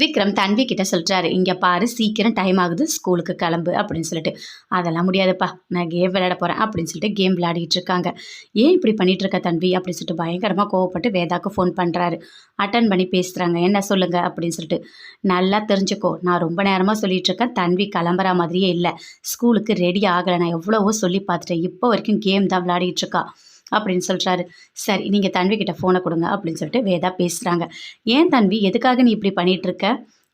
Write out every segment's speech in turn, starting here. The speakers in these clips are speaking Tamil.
விக்ரம் தன்வி கிட்ட சொல்கிறாரு இங்கே பாரு சீக்கிரம் டைம் ஆகுது ஸ்கூலுக்கு கிளம்பு அப்படின்னு சொல்லிட்டு. அதெல்லாம் முடியாதுப்பா நான் கேம் விளையாட போகிறேன் அப்படின்னு சொல்லிட்டு கேம் விளையாடிட்டு இருக்காங்க. ஏன் இப்படி பண்ணிட்டு இருக்க தன்வி அப்படின்னு சொல்லிட்டு பயங்கரமாக கோவப்பட்டு வேதாக்கு ஃபோன் பண்ணுறாரு அட்டன் பண்ணி பேசுகிறாங்க என்ன சொல்லுங்க? அப்படின்னு சொல்லிட்டு. நல்லா தெரிஞ்சுக்கோ நான் ரொம்ப நேரமாக சொல்லிட்டு இருக்கேன் தன்வி கிளம்புற மாதிரியே இல்லை ஸ்கூலுக்கு ரெடி ஆகலை நான் எவ்வளவோ சொல்லி பார்த்துட்டேன் இப்போ வரைக்கும் கேம் தான் விளையாடிட்டு இருக்கா. அப்படின்னு சொல்கிறாரு சரி நீங்கள் தன்வி கிட்ட ஃபோனை கொடுங்க அப்படின்னு சொல்லிட்டு வேதா பேசுகிறாங்க ஏன் தன்வி எதுக்காக நீ இப்படி பண்ணிகிட்ருக்க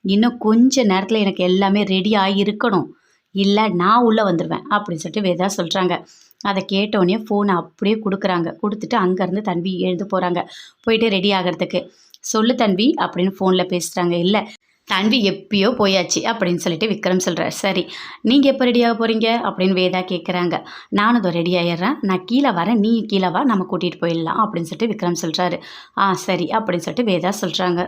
இன்னும் கொஞ்ச நேரத்தில் எனக்கு எல்லாமே ரெடி ஆகி இருக்கணும். இல்லை நான் உள்ளே வந்துடுவேன் அப்படின்னு சொல்லிட்டு வேதா சொல்கிறாங்க அதை கேட்டோடனே ஃபோனை அப்படியே கொடுக்குறாங்க. கொடுத்துட்டு அங்கேருந்து தன்வி எழுந்து போகிறாங்க போயிட்டு ரெடி ஆகிறதுக்கு. சொல்லு தன்வி அப்படின்னு ஃபோனில் பேசுகிறாங்க இல்லை தன்வி எப்பயோ போயாச்சு அப்படின்னு சொல்லிட்டு விக்ரம் சொல்கிறார் சரி நீங்கள் எப்போ ரெடியாக போகிறீங்க அப்படின்னு வேதா கேட்குறாங்க நானும் இதோ ரெடி ஆயிடுறேன். நான் கீழே வரேன். நீ கீழே வா. நம்ம கூட்டிகிட்டு போயிடலாம் அப்படின்னு சொல்லிட்டு விக்ரம் சொல்கிறாரு ஆ சரி அப்படின்னு சொல்லிட்டு வேதா சொல்கிறாங்க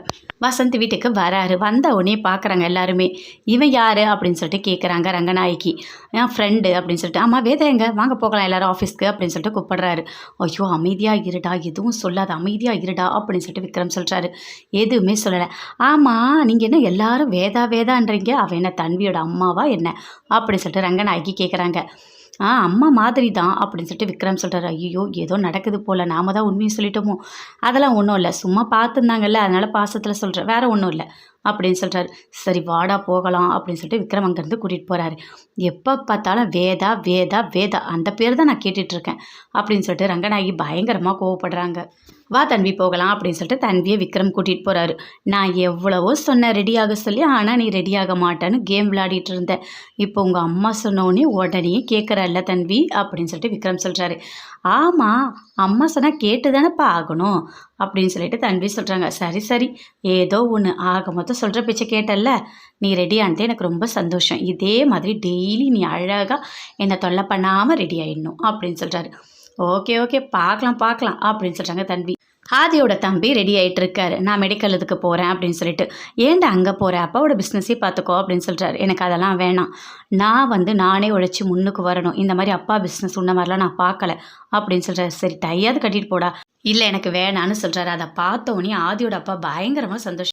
வசந்த் வீட்டுக்கு வராரு. வந்த உடனே பார்க்குறாங்க எல்லாருமே. இவன் யார்? அப்படின்னு சொல்லிட்டு கேட்குறாங்க ரங்கநாயகி. என் ஃப்ரெண்டு அப்படின்னு சொல்லிட்டு ஆமாம் வேதா எங்க? வாங்க போகலாம் எல்லாரும் ஆஃபீஸ்க்கு அப்படின்னு சொல்லிட்டு கூப்பிடுறாரு. ஐயோ அமைதியாக இருடா. எதுவும் சொல்லாத. அமைதியாக இருடா. அப்படின்னு சொல்லிட்டு விக்ரம் சொல்கிறாரு எதுவுமே சொல்லலை. ஆமாம் நீங்கள் என்ன எல்லாரும் வேதா வேதான்றீங்க. அவன் என்ன தன்வியோட அம்மாவா என்ன? அப்படின்னு சொல்லிட்டு ரங்கநாயகி கேட்குறாங்க ஆ அம்மா மாதிரி தான் அப்படின்னு சொல்லிட்டு விக்ரம் சொல்கிறாரு ஐயோ ஏதோ நடக்குது போல். நாம தான் உண்மையை சொல்லிட்டோமோ? அதெல்லாம் ஒன்றும் இல்லை. சும்மா பார்த்துருந்தாங்கல்ல அதனால் பாசத்தில் சொல்கிறேன் வேறு ஒன்றும் இல்லை அப்படின்னு சொல்கிறாரு சரி வாடா போகலாம் அப்படின்னு சொல்லிட்டு விக்ரம் அங்கேருந்து கூட்டிகிட்டு போகிறாரு எப்போ பார்த்தாலும் வேதா வேதா வேதா. அந்த பேர் தான் நான் கேட்டுட்ருக்கேன் அப்படின்னு சொல்லிட்டு ரங்கநாயகி பயங்கரமாக கோவப்படுறாங்க. வா தன்வி போகலாம் அப்படின்னு சொல்லிட்டு தன்வியை விக்ரம் கூட்டிகிட்டு போகிறாரு நான் எவ்வளவோ சொன்னேன் ரெடியாக சொல்லி ஆனால் நீ ரெடியாக மாட்டேன்னு கேம் விளையாடிட்டு இருந்தேன். இப்போ உங்கள் அம்மா சொன்னோடனே உடனே கேட்குறல்ல தன்வி அப்படின்னு சொல்லிட்டு விக்ரம் சொல்கிறாரு ஆமாம் அம்மா சொன்னால் கேட்டு தானேப்பா ஆகணும் அப்படின்னு சொல்லிட்டு தன்வி சொல்கிறாங்க சரி சரி. ஏதோ ஒன்று ஆக மொத்தம் சொல்கிற பேச்சை கேட்டல்ல. நீ ரெடியான்ட்டு எனக்கு ரொம்ப சந்தோஷம். இதே மாதிரி டெய்லி நீ அழகாக என்னை தொல்லை பண்ணாமல் ரெடி ஆகிடணும் அப்படின்னு சொல்கிறாரு ஓகே ஓகே. பார்க்கலாம் பார்க்கலாம் அப்படின்னு சொல்கிறாங்க தன்வி ஆதியோட தம்பி ரெடி ஆகிட்டு இருக்காரு நான் மெடிக்கல் இதுக்கு போகிறேன் அப்படின்னு சொல்லிட்டு. ஏன்டா அங்கே போகிற அப்பாவோட பிஸ்னஸே பார்த்துக்கோ அப்படின்னு சொல்கிறாரு எனக்கு அதெல்லாம் வேணாம். நான் வந்து நானே உழைச்சி முன்னுக்கு வரணும். இந்த மாதிரி அப்பா பிஸ்னஸ் உன்ன மாதிரிலாம் நான் பார்க்கல அப்படின்னு சொல்கிறாரு சரி டையாவது கட்டிட்டு போடா. இல்லை எனக்கு வேணான்னு சொல்கிறாரு அதை பார்த்தோன்னே ஆதியோட அப்பா பயங்கரமாக சந்தோஷம்